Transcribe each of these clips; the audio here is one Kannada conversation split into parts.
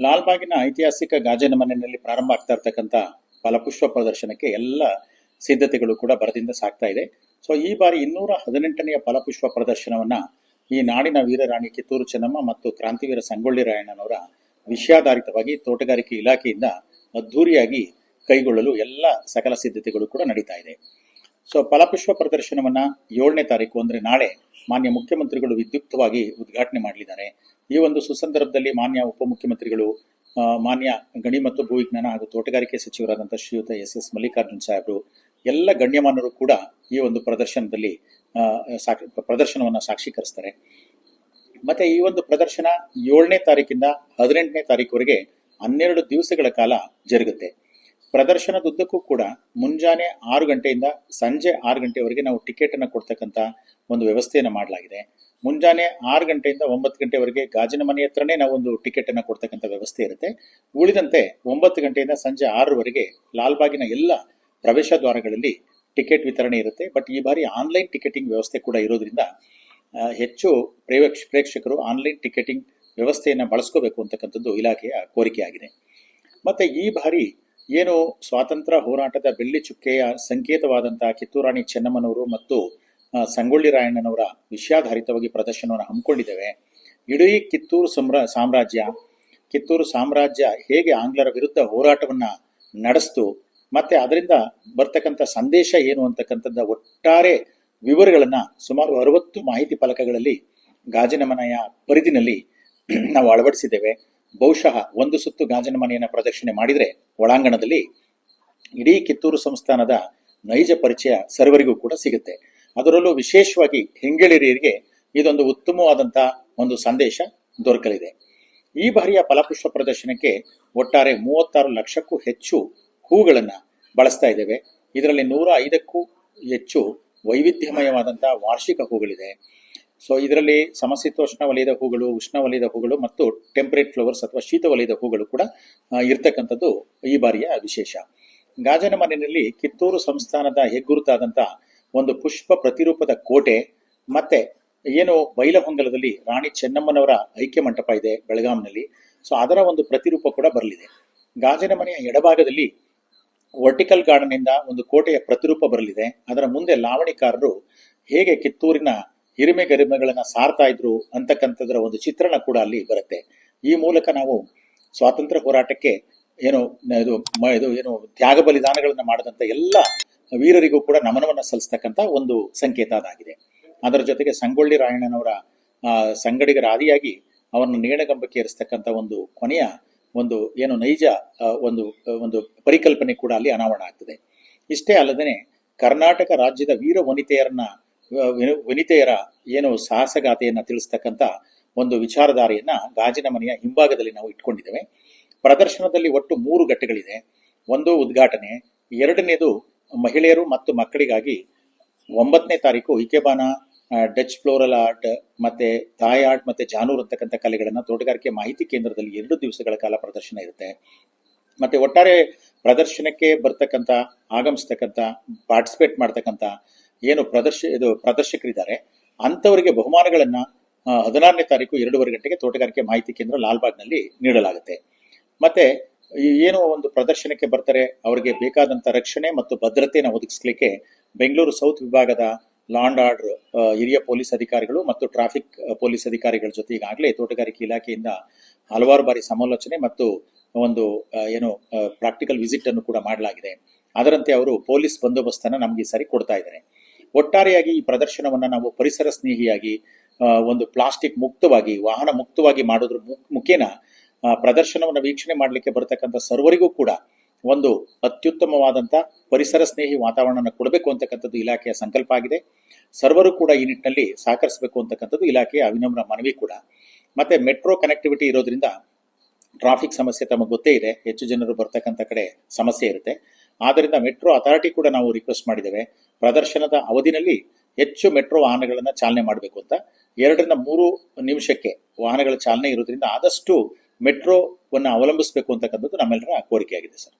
ಲಾಲ್ಬಾಗಿನ ಐತಿಹಾಸಿಕ ಗಾಜಿನ ಮನೆಯಲ್ಲಿ ಪ್ರಾರಂಭ ಆಗ್ತಾ ಇರ್ತಕ್ಕಂಥ ಫಲಪುಷ್ಪ ಪ್ರದರ್ಶನಕ್ಕೆ ಎಲ್ಲ ಸಿದ್ಧತೆಗಳು ಕೂಡ ಬರದಿಂದ ಸಾಗ್ತಾ ಇದೆ. ಸೊ ಈ ಬಾರಿ ಇನ್ನೂರ ಹದಿನೆಂಟನೆಯ ಫಲಪುಷ್ಪ ಪ್ರದರ್ಶನವನ್ನ ಈ ನಾಡಿನ ವೀರರಾಣಿ ಕಿತ್ತೂರು ಚೆನ್ನಮ್ಮ ಮತ್ತು ಕ್ರಾಂತಿವೀರ ಸಂಗೊಳ್ಳಿ ರಾಯಣ್ಣನವರ ವಿಷಯಾಧಾರಿತವಾಗಿ ತೋಟಗಾರಿಕೆ ಇಲಾಖೆಯಿಂದ ಅದ್ಧೂರಿಯಾಗಿ ಕೈಗೊಳ್ಳಲು ಎಲ್ಲ ಸಕಲ ಸಿದ್ಧತೆಗಳು ಕೂಡ ನಡೀತಾ ಇದೆ. ಸೊ ಫಲಪುಷ್ಪ ಪ್ರದರ್ಶನವನ್ನ ಏಳನೇ ತಾರೀಕು ಅಂದ್ರೆ ನಾಳೆ ಮಾನ್ಯ ಮುಖ್ಯಮಂತ್ರಿಗಳು ವಿದ್ಯುಕ್ತವಾಗಿ ಉದ್ಘಾಟನೆ ಮಾಡಲಿದ್ದಾರೆ. ಈ ಒಂದು ಸುಸಂದರ್ಭದಲ್ಲಿ ಮಾನ್ಯ ಉಪಮುಖ್ಯಮಂತ್ರಿಗಳು ಮಾನ್ಯ ಗಣಿ ಮತ್ತು ಭೂವಿಜ್ಞಾನ ಹಾಗೂ ತೋಟಗಾರಿಕೆ ಸಚಿವರಾದಂಥ ಶ್ರೀಯುತ ಎಸ್ ಎಸ್ ಮಲ್ಲಿಕಾರ್ಜುನ್ ಸಾಹೇಬರು, ಎಲ್ಲ ಗಣ್ಯಮಾನರು ಕೂಡ ಈ ಒಂದು ಪ್ರದರ್ಶನದಲ್ಲಿ ಸಾಕ್ಷಿ, ಪ್ರದರ್ಶನವನ್ನು ಸಾಕ್ಷೀಕರಿಸ್ತಾರೆ. ಮತ್ತೆ ಈ ಒಂದು ಪ್ರದರ್ಶನ ಏಳನೇ ತಾರೀಕಿಂದ ಹದಿನೆಂಟನೇ ತಾರೀಕುವರೆಗೆ ಹನ್ನೆರಡು ದಿವಸಗಳ ಕಾಲ ಜರುಗುತ್ತೆ. ಪ್ರದರ್ಶನದುದ್ದಕ್ಕೂ ಕೂಡ ಮುಂಜಾನೆ ಆರು ಗಂಟೆಯಿಂದ ಸಂಜೆ ಆರು ಗಂಟೆವರೆಗೆ ನಾವು ಟಿಕೆಟ್ ಅನ್ನು ಕೊಡ್ತಕ್ಕಂಥ ಒಂದು ವ್ಯವಸ್ಥೆಯನ್ನು ಮಾಡಲಾಗಿದೆ. ಮುಂಜಾನೆ ಆರು ಗಂಟೆಯಿಂದ ಒಂಬತ್ತು ಗಂಟೆವರೆಗೆ ಗಾಜಿನ ಮನೆ ಹತ್ರನೇ ನಾವು ಒಂದು ಟಿಕೆಟ್ ಅನ್ನು ಕೊಡ್ತಕ್ಕಂಥ ವ್ಯವಸ್ಥೆ ಇರುತ್ತೆ. ಉಳಿದಂತೆ ಒಂಬತ್ತು ಗಂಟೆಯಿಂದ ಸಂಜೆ ಆರರವರೆಗೆ ಲಾಲ್ಬಾಗಿನ ಎಲ್ಲ ಪ್ರವೇಶ ದ್ವಾರಗಳಲ್ಲಿ ಟಿಕೆಟ್ ವಿತರಣೆ ಇರುತ್ತೆ. ಬಟ್ ಈ ಬಾರಿ ಆನ್ಲೈನ್ ಟಿಕೆಟಿಂಗ್ ವ್ಯವಸ್ಥೆ ಕೂಡ ಇರೋದ್ರಿಂದ ಹೆಚ್ಚು ಪ್ರೇಕ್ಷ ಪ್ರೇಕ್ಷಕರು ಆನ್ಲೈನ್ ಟಿಕೆಟಿಂಗ್ ವ್ಯವಸ್ಥೆಯನ್ನು ಬಳಸ್ಕೋಬೇಕು ಅಂತಕ್ಕಂಥದ್ದು ಇಲಾಖೆಯ ಕೋರಿಕೆಯಾಗಿದೆ. ಮತ್ತೆ ಈ ಬಾರಿ ಏನು ಸ್ವಾತಂತ್ರ್ಯ ಹೋರಾಟದ ಬೆಳ್ಳಿ ಚುಕ್ಕೆಯ ಸಂಕೇತವಾದಂತಹ ಕಿತ್ತೂರಾಣಿ ಚೆನ್ನಮ್ಮನವರು ಮತ್ತು ಸಂಗೊಳ್ಳಿ ರಾಯಣ್ಣನವರ ವಿಷಯಾಧಾರಿತವಾಗಿ ಪ್ರದರ್ಶನವನ್ನು ಹಮ್ಮಿಕೊಂಡಿದ್ದೇವೆ. ಇಡೀ ಕಿತ್ತೂರು ಸಮ್ರ ಸಾಮ್ರಾಜ್ಯ, ಕಿತ್ತೂರು ಸಾಮ್ರಾಜ್ಯ ಹೇಗೆ ಆಂಗ್ಲರ ವಿರುದ್ಧ ಹೋರಾಟವನ್ನು ನಡೆಸ್ತು, ಮತ್ತೆ ಅದರಿಂದ ಬರ್ತಕ್ಕಂಥ ಸಂದೇಶ ಏನು ಅಂತಕ್ಕಂಥದ್ದ ಒಟ್ಟಾರೆ ವಿವರಗಳನ್ನು ಸುಮಾರು ಅರವತ್ತು ಮಾಹಿತಿ ಫಲಕಗಳಲ್ಲಿ ಗಾಜಿನ ಮನೆಯ ಪರಿಧಿನಲ್ಲಿ ನಾವು ಅಳವಡಿಸಿದ್ದೇವೆ. ಬಹುಶಃ ಒಂದು ಸುತ್ತು ಗಾಜಿನ ಮನೆಯನ್ನು ಪ್ರದಕ್ಷಿಣೆ ಮಾಡಿದರೆ ಒಳಾಂಗಣದಲ್ಲಿ ಇಡೀ ಕಿತ್ತೂರು ಸಂಸ್ಥಾನದ ನೈಜ ಪರಿಚಯ ಸರ್ವರಿಗೂ ಕೂಡ ಸಿಗುತ್ತೆ. ಅದರಲ್ಲೂ ವಿಶೇಷವಾಗಿ ಹೆಂಗಳಿರಿಯರಿಗೆ ಇದೊಂದು ಉತ್ತಮವಾದಂತ ಒಂದು ಸಂದೇಶ ದೊರಕಲಿದೆ. ಈ ಬಾರಿಯ ಫಲಪುಷ್ಪ ಪ್ರದರ್ಶನಕ್ಕೆ ಒಟ್ಟಾರೆ ಮೂವತ್ತಾರು ಲಕ್ಷಕ್ಕೂ ಹೆಚ್ಚು ಹೂಗಳನ್ನು ಬಳಸ್ತಾ ಇದ್ದೇವೆ. ಇದರಲ್ಲಿ ನೂರ ಐದಕ್ಕೂ ಹೆಚ್ಚು ವೈವಿಧ್ಯಮಯವಾದಂತಹ ವಾರ್ಷಿಕ ಹೂಗಳಿದೆ. ಸೊ ಇದರಲ್ಲಿ ಸಮಶೀತೋಷ್ಣ ವಲಯದ ಹೂಗಳು, ಉಷ್ಣ ವಲಯದ ಹೂಗಳು ಮತ್ತು ಟೆಂಪರೇಟ್ ಫ್ಲವರ್ಸ್ ಅಥವಾ ಶೀತ ವಲಯದ ಹೂಗಳು ಕೂಡ ಇರ್ತಕ್ಕಂಥದ್ದು ಈ ಬಾರಿಯ ವಿಶೇಷ. ಗಾಜನ ಮನೆಯಲ್ಲಿ ಕಿತ್ತೂರು ಸಂಸ್ಥಾನದ ಹೆಗ್ಗುರುತಾದಂತ ಒಂದು ಪುಷ್ಪ ಪ್ರತಿರೂಪದ ಕೋಟೆ ಮತ್ತೆ ಏನು ಬೈಲಹೊಂಗಲದಲ್ಲಿ ರಾಣಿ ಚೆನ್ನಮ್ಮನವರ ಐಕ್ಯ ಮಂಟಪ ಇದೆ ಬೆಳಗಾಂನಲ್ಲಿ. ಸೊ ಅದರ ಒಂದು ಪ್ರತಿರೂಪ ಕೂಡ ಬರಲಿದೆ. ಗಾಜಿನ ಮನೆಯ ಎಡಭಾಗದಲ್ಲಿ ವರ್ಟಿಕಲ್ ಗಾರ್ಡನ್ ಇಂದ ಒಂದು ಕೋಟೆಯ ಪ್ರತಿರೂಪ ಬರಲಿದೆ. ಅದರ ಮುಂದೆ ಲಾವಣಿಕಾರರು ಹೇಗೆ ಕಿತ್ತೂರಿನ ಹಿರಿಮೆ ಗರಿಮೆಗಳನ್ನ ಸಾರ್ತಾ ಇದ್ರು ಅಂತಕ್ಕಂಥದ್ರ ಒಂದು ಚಿತ್ರಣ ಕೂಡ ಅಲ್ಲಿ ಬರುತ್ತೆ. ಈ ಮೂಲಕ ನಾವು ಸ್ವಾತಂತ್ರ್ಯ ಹೋರಾಟಕ್ಕೆ ಏನು ಇದು ಇದು ಏನು ತ್ಯಾಗ ಬಲಿದಾನಗಳನ್ನ ಮಾಡಿದಂಥ ಎಲ್ಲ ವೀರರಿಗೂ ಕೂಡ ನಮನವನ್ನು ಸಲ್ಲಿಸ್ತಕ್ಕಂಥ ಒಂದು ಸಂಕೇತ ಅದಾಗಿದೆ. ಅದರ ಜೊತೆಗೆ ಸಂಗೊಳ್ಳಿ ರಾಯಣ್ಣನವರ ಸಂಗಡಿಗರ ಆದಿಯಾಗಿ ಅವರನ್ನು ನೇಣಗಂಬಕ್ಕೆ ಏರಿಸ್ತಕ್ಕಂಥ ಒಂದು ಕೊನೆಯ ಒಂದು ಏನು ನೈಜ ಒಂದು ಒಂದು ಪರಿಕಲ್ಪನೆ ಕೂಡ ಅಲ್ಲಿ ಅನಾವರಣ ಆಗ್ತದೆ. ಇಷ್ಟೇ ಅಲ್ಲದೆ ಕರ್ನಾಟಕ ರಾಜ್ಯದ ವೀರ ವನಿತೆಯರನ್ನ ವನಿತೆಯರ ಏನು ಸಾಹಸಗಾಥೆಯನ್ನು ತಿಳಿಸ್ತಕ್ಕಂಥ ಒಂದು ವಿಚಾರಧಾರೆಯನ್ನು ಗಾಜಿನ ಮನೆಯ ಹಿಂಭಾಗದಲ್ಲಿ ನಾವು ಇಟ್ಕೊಂಡಿದ್ದೇವೆ. ಪ್ರದರ್ಶನದಲ್ಲಿ ಒಟ್ಟು ಮೂರು ಘಟ್ಟಗಳಿದೆ. ಒಂದು ಉದ್ಘಾಟನೆ, ಎರಡನೇದು ಮಹಿಳೆಯರು ಮತ್ತು ಮಕ್ಕಳಿಗಾಗಿ ಒಂಬತ್ತನೇ ತಾರೀಕು ಇಕೆಬಾನ ಡಚ್ ಫ್ಲೋರಲ್ ಆರ್ಟ್ ಮತ್ತೆ ಥಾಯ್ ಆರ್ಟ್ ಮತ್ತೆ ಜಾನೂರ್ ಅಂತಕ್ಕಂಥ ಕಲೆಗಳನ್ನ ತೋಟಗಾರಿಕೆ ಮಾಹಿತಿ ಕೇಂದ್ರದಲ್ಲಿ ಎರಡು ದಿವಸಗಳ ಕಾಲ ಪ್ರದರ್ಶನ ಇರುತ್ತೆ. ಮತ್ತೆ ಒಟ್ಟಾರೆ ಪ್ರದರ್ಶನಕ್ಕೆ ಬರ್ತಕ್ಕಂಥ, ಆಗಮಿಸ್ತಕ್ಕಂಥ ಪಾರ್ಟಿಸಿಪೇಟ್ ಮಾಡ್ತಕ್ಕಂಥ ಏನು ಪ್ರದರ್ಶ, ಇದು ಪ್ರದರ್ಶಕರಿದ್ದಾರೆ, ಅಂಥವರಿಗೆ ಬಹುಮಾನಗಳನ್ನ ಹದಿನಾರನೇ ತಾರೀಕು ಎರಡೂವರೆ ಗಂಟೆಗೆ ತೋಟಗಾರಿಕೆ ಮಾಹಿತಿ ಕೇಂದ್ರ ಲಾಲ್ಬಾಗ್ನಲ್ಲಿ ನೀಡಲಾಗುತ್ತೆ. ಮತ್ತೆ ಏನೋ ಒಂದು ಪ್ರದರ್ಶನಕ್ಕೆ ಬರ್ತಾರೆ, ಅವರಿಗೆ ಬೇಕಾದಂಥ ರಕ್ಷಣೆ ಮತ್ತು ಭದ್ರತೆಯನ್ನು ಒದಗಿಸ್ಲಿಕ್ಕೆ ಬೆಂಗಳೂರು ಸೌತ್ ವಿಭಾಗದ ಲಾಂಡ್ ಆರ್ಡರ್ ಹಿರಿಯ ಪೊಲೀಸ್ ಅಧಿಕಾರಿಗಳು ಮತ್ತು ಟ್ರಾಫಿಕ್ ಪೊಲೀಸ್ ಅಧಿಕಾರಿಗಳ ಜೊತೆ ಈಗಾಗಲೇ ತೋಟಗಾರಿಕೆ ಇಲಾಖೆಯಿಂದ ಹಲವಾರು ಬಾರಿ ಸಮಾಲೋಚನೆ ಮತ್ತು ಒಂದು ಏನು ಪ್ರಾಕ್ಟಿಕಲ್ ವಿಸಿಟ್ ಅನ್ನು ಕೂಡ ಮಾಡಲಾಗಿದೆ. ಅದರಂತೆ ಅವರು ಪೊಲೀಸ್ ಬಂದೋಬಸ್ತನ್ನು ನಮಗೆ ಸರಿ ಕೊಡ್ತಾ ಇದ್ದಾರೆ. ಒಟ್ಟಾರೆಯಾಗಿ ಈ ಪ್ರದರ್ಶನವನ್ನ ನಾವು ಪರಿಸರ ಸ್ನೇಹಿಯಾಗಿ ಒಂದು ಪ್ಲಾಸ್ಟಿಕ್ ಮುಕ್ತವಾಗಿ, ವಾಹನ ಮುಕ್ತವಾಗಿ ಮಾಡೋದ್ರ ಮುಖೇನ ಪ್ರದರ್ಶನವನ್ನು ವೀಕ್ಷಣೆ ಮಾಡಲಿಕ್ಕೆ ಬರತಕ್ಕಂಥ ಸರ್ವರಿಗೂ ಕೂಡ ಒಂದು ಅತ್ಯುತ್ತಮವಾದಂಥ ಪರಿಸರ ಸ್ನೇಹಿ ವಾತಾವರಣನ ಕೊಡಬೇಕು ಅಂತಕ್ಕಂಥದ್ದು ಇಲಾಖೆಯ ಸಂಕಲ್ಪ ಆಗಿದೆ. ಸರ್ವರು ಕೂಡ ಈ ನಿಟ್ಟಿನಲ್ಲಿ ಸಹಕರಿಸಬೇಕು ಅಂತಕ್ಕಂಥದ್ದು ಇಲಾಖೆಯ ಅವಿನಮ್ರ ಮನವಿ ಕೂಡ. ಮತ್ತೆ ಮೆಟ್ರೋ ಕನೆಕ್ಟಿವಿಟಿ ಇರೋದ್ರಿಂದ ಟ್ರಾಫಿಕ್ ಸಮಸ್ಯೆ ತಮಗೆ ಗೊತ್ತೇ ಇದೆ. ಹೆಚ್ಚು ಜನರು ಬರ್ತಕ್ಕಂಥ ಕಡೆ ಸಮಸ್ಯೆ ಇರುತ್ತೆ. ಆದ್ದರಿಂದ ಮೆಟ್ರೋ ಅಥಾರಿಟಿ ಕೂಡ ನಾವು ರಿಕ್ವೆಸ್ಟ್ ಮಾಡಿದ್ದೇವೆ. ಪ್ರದರ್ಶನದ ಅವಧಿನಲ್ಲಿ ಹೆಚ್ಚು ಮೆಟ್ರೋ ವಾಹನಗಳನ್ನು ಚಾಲನೆ ಮಾಡಬೇಕು ಅಂತ. ಎರಡರಿಂದ ಮೂರು ನಿಮಿಷಕ್ಕೆ ವಾಹನಗಳ ಚಾಲನೆ ಇರೋದ್ರಿಂದ ಆದಷ್ಟು ಮೆಟ್ರೋವನ್ನು ಅವಲಂಬಿಸಬೇಕು ಅಂತಕ್ಕಂಥದ್ದು ನಮ್ಮೆಲ್ಲರ ಕೋರಿಕೆಯಾಗಿದೆ ಸರ್.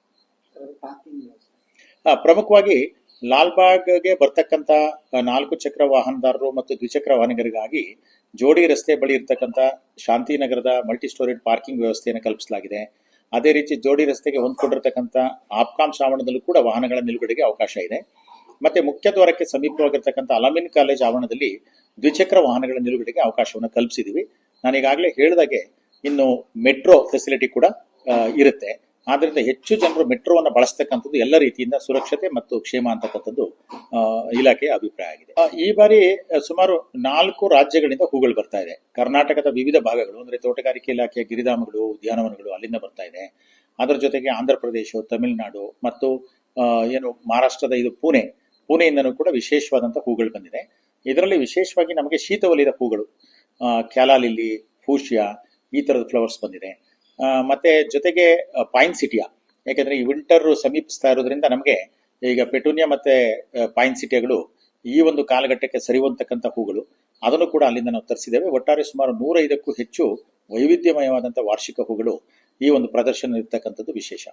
ಪ್ರಮುಖವಾಗಿ ಲಾಲ್ಬಾಗ್ಗೆ ಬರ್ತಕ್ಕಂಥ ನಾಲ್ಕು ಚಕ್ರ ವಾಹನದಾರರು ಮತ್ತು ದ್ವಿಚಕ್ರ ವಾಹನಗಳಿಗಾಗಿ ಜೋಡಿ ರಸ್ತೆ ಬಳಿ ಇರತಕ್ಕಂಥ ಶಾಂತಿನಗರದ ಮಲ್ಟಿ ಸ್ಟೋರೇಜ್ ಪಾರ್ಕಿಂಗ್ ವ್ಯವಸ್ಥೆಯನ್ನು ಕಲ್ಪಿಸಲಾಗಿದೆ. ಅದೇ ರೀತಿ ಜೋಡಿ ರಸ್ತೆಗೆ ಹೊಂದ್ಕೊಂಡಿರ್ತಕ್ಕಂಥ ಆಪ್ಕಾಂ ಶ್ರಾವಣದಲ್ಲೂ ಕೂಡ ವಾಹನಗಳ ನಿಲುಗಡೆಗೆ ಅವಕಾಶ ಇದೆ. ಮತ್ತೆ ಮುಖ್ಯ ದ್ವಾರಕ್ಕೆ ಸಮೀಪವಾಗಿರ್ತಕ್ಕಂಥ ಅಲಮಿನ್ ಕಾಲೇಜ್ ಆವರಣದಲ್ಲಿ ದ್ವಿಚಕ್ರ ವಾಹನಗಳ ನಿಲುಗಡೆಗೆ ಅವಕಾಶವನ್ನು ಕಲ್ಪಿಸಿದೀವಿ. ನಾನು ಈಗಾಗಲೇ ಹೇಳಿದಾಗೆ ಇನ್ನು ಮೆಟ್ರೋ ಫೆಸಿಲಿಟಿ ಕೂಡ ಇರುತ್ತೆ. ಆದ್ರಿಂದ ಹೆಚ್ಚು ಜನರು ಮೆಟ್ರೋವನ್ನು ಬಳಸ್ತಕ್ಕಂಥದ್ದು ಎಲ್ಲ ರೀತಿಯಿಂದ ಸುರಕ್ಷತೆ ಮತ್ತು ಕ್ಷೇಮ ಅಂತಕ್ಕಂಥದ್ದು ಇಲಾಖೆಯ ಅಭಿಪ್ರಾಯ ಆಗಿದೆ. ಈ ಬಾರಿ ಸುಮಾರು ನಾಲ್ಕು ರಾಜ್ಯಗಳಿಂದ ಹೂಗಳು ಬರ್ತಾ ಇದೆ. ಕರ್ನಾಟಕದ ವಿವಿಧ ಭಾಗಗಳು, ಅಂದ್ರೆ ತೋಟಗಾರಿಕೆ ಇಲಾಖೆಯ ಗಿರಿಧಾಮಗಳು, ಉದ್ಯಾನವನಗಳು ಅಲ್ಲಿಂದ ಬರ್ತಾ ಇದೆ. ಅದರ ಜೊತೆಗೆ ಆಂಧ್ರ ಪ್ರದೇಶ, ತಮಿಳುನಾಡು ಮತ್ತು ಏನು ಮಹಾರಾಷ್ಟ್ರದ ಇದು ಪುಣೆ, ಪುಣೆಯಿಂದನೂ ಕೂಡ ವಿಶೇಷವಾದಂಥ ಹೂಗಳು ಬಂದಿದೆ. ಇದರಲ್ಲಿ ವಿಶೇಷವಾಗಿ ನಮಗೆ ಶೀತವಲಯದ ಹೂಗಳು ಕ್ಯಾಲಾಲಿಲ್ಲಿ ಫೂಷಿಯಾ ಈ ಥರದ ಫ್ಲವರ್ಸ್ ಬಂದಿದೆ. ಮತ್ತೆ ಜೊತೆಗೆ ಪೈನ್ ಸಿಟಿಯ ಯಾಕೆಂದ್ರೆ ಈ ವಿಂಟರ್ ಸಮೀಪಿಸ್ತಾ ಇರೋದ್ರಿಂದ ನಮಗೆ ಈಗ ಪೆಟೂನಿಯಾ ಮತ್ತೆ ಪೈನ್ ಸಿಟಿಯಗಳು ಈ ಒಂದು ಕಾಲಘಟ್ಟಕ್ಕೆ ಸರಿಯುವಂತಕ್ಕಂಥ ಹೂಗಳು. ಅದನ್ನು ಕೂಡ ಅಲ್ಲಿಂದ ನಾವು ತರಿಸಿದ್ದೇವೆ. ಒಟ್ಟಾರೆ ಸುಮಾರು ನೂರೈದಕ್ಕೂ ಹೆಚ್ಚು ವೈವಿಧ್ಯಮಯವಾದಂಥ ವಾರ್ಷಿಕ ಹೂಗಳು ಈ ಒಂದು ಪ್ರದರ್ಶನ ಇರ್ತಕ್ಕಂಥದ್ದು ವಿಶೇಷ.